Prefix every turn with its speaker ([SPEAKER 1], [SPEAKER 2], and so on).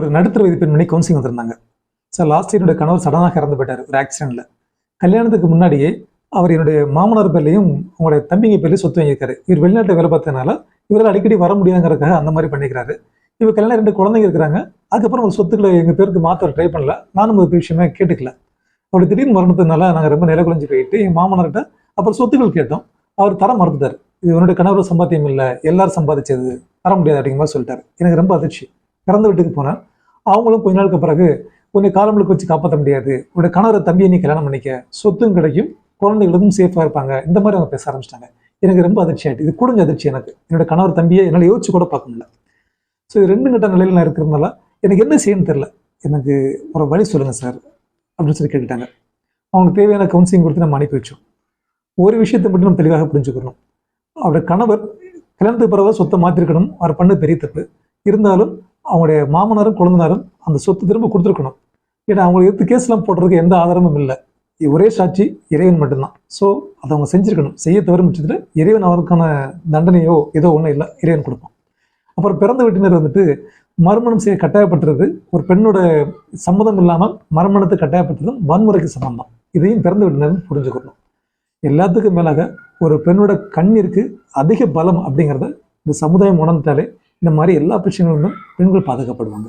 [SPEAKER 1] ஒரு நடுத்தர வயது பெண்மணி கவுன்சிலிங் வந்திருந்தாங்க. சார் லாஸ்ட் என்னுடைய கணவர் சடனாக இறந்து போயிட்டார். ஒரு ஆக்சிடென்ட்ல கல்யாணத்துக்கு முன்னாடியே அவர் என்னுடைய மாமனார் பேர்லையும் உங்களுடைய தம்பிங்க பேர்லையும் சொத்து வாங்கியிருக்காரு. இவர் வெளிநாட்டில் வேலை பார்த்ததுனால இவரால் அடிக்கடி வர முடியாதுங்கிறதுக்காக அந்த மாதிரி பண்ணிக்கிறாரு. இவர் கல்யாணம் ரெண்டு குழந்தைங்க இருக்கிறாங்க. அதுக்கப்புறம் ஒரு சொத்துக்களை எங்கள் பேருக்கு மாற்ற ட்ரை பண்ணல. நானும் ஒரு விஷயமே கேட்டுக்கல. அப்படி திடீர்னு மரணத்தினால நாங்கள் ரொம்ப நில குலைஞ்சு போயிட்டு என் மாமனார்கிட்ட அப்புறம் சொத்துக்கள் கேட்டோம். அவர் தர மறுத்துட்டார். இது உன்னுடைய கணவர் சம்பாத்தியம் இல்லை. எல்லாரும் சம்பாதிச்சது. தர முடியாது அப்படிங்கிற மாதிரி சொல்லிட்டாரு. எனக்கு ரொம்ப அதிர்ச்சி. பிறந்த வீட்டுக்கு போனேன். அவங்களும் கொஞ்ச நாளுக்கு பிறகு உன்னை காலமுழுக்கு வச்சு காப்பாற்ற முடியாது. உன்னுடைய கணவரை தம்பியை நீ கல்யாணம் பண்ணிக்க. சொத்தும் கிடைக்கும் குழந்தைகளுக்கும் சேஃபாக இருப்பாங்க. இந்த மாதிரி அவங்க பேச ஆரம்பிச்சிட்டாங்க. எனக்கு ரொம்ப அதிர்ச்சி ஆகிட்டு இது கூடுஞ்ச அதிர்ச்சி எனக்கு. என்னோட கணவர் தம்பியை என்னால் யோசிச்சு கூட பார்க்க முடியல. ஸோ இது ரெண்டு கட்ட நிலையில் நான் இருக்கிறதுனால எனக்கு என்ன செய்யணும்னு தெரில எனக்கு ஒரு வழி சொல்லுங்கள் சார் அப்படின்னு சொல்லி கேட்டுட்டாங்க. அவங்களுக்கு தேவையான கவுன்சிலிங் கொடுத்து நம்ம அனுப்பி வச்சோம். ஒரு விஷயத்தை மட்டும் நம்ம தெளிவாக புரிஞ்சுக்கணும். அவருடைய கணவர் கல்யாணத்துக்கு பிறகு சொத்தை மாற்றிருக்கணும் அவர் பண்ண பெரிய தப்பு. இருந்தாலும் அவங்களுடைய மாமனாரும் குழந்தனாரும் அந்த சொத்து திரும்ப கொடுத்துருக்கணும். ஏன்னா அவங்களுக்கு எடுத்து கேஸ்லாம் போடுறதுக்கு எந்த ஆதாரமும் இல்லை. ஒரே சாட்சி இறைவன் மட்டும்தான். ஸோ அதை அவங்க செஞ்சுருக்கணும். செய்ய தவிர மிச்சத்தில் இறைவன் அவருக்கான தண்டனையோ ஏதோ ஒன்றும் இல்லை இறைவன் கொடுப்பான். அப்புறம் பிறந்த வீட்டினர் வந்துட்டு மறுமணம் செய்ய கட்டாயப்பட்டுறது ஒரு பெண்ணோட சம்மதம் இல்லாமல் மறுமணத்தை கட்டாயப்பட்டதும் வன்முறைக்கு சமம் தான் இதையும் பிறந்த வீட்டினர் புரிஞ்சுக்கணும். எல்லாத்துக்கும் மேலாக ஒரு பெண்ணோட கண்ணிற்கு அதிக பலம் அப்படிங்கிறத இந்த சமுதாயம் உணர்ந்தாலே இந்த மாதிரி எல்லா பிரச்சனைகளிலும் பெண்கள் பாதுகாப்படுவாங்க